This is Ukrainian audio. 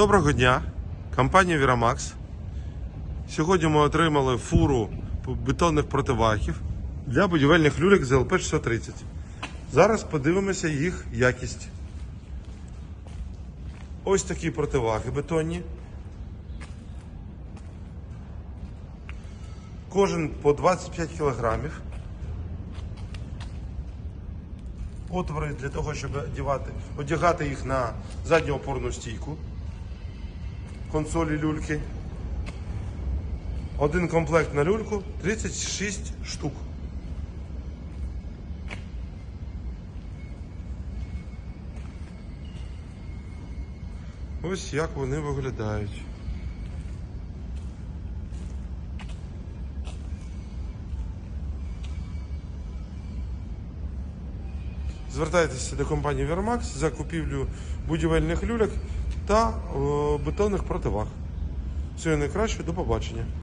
Доброго дня, компанія Вірамакс. Сьогодні ми отримали фуру бетонних противахів для будівельних люлек з ЛП 630. Зараз подивимося їх якість. Ось такі противаги бетонні. Кожен по 25 кілограмів. Отвори для того, щоб одягати їх на задню опорну стійку консолі люльки. Один комплект на люльку 36 штук. Ось як вони виглядають. Звертайтеся до компанії Вермакс за купівлю будівельних люльок та е, бетонних противаг. Всього найкращого, до побачення.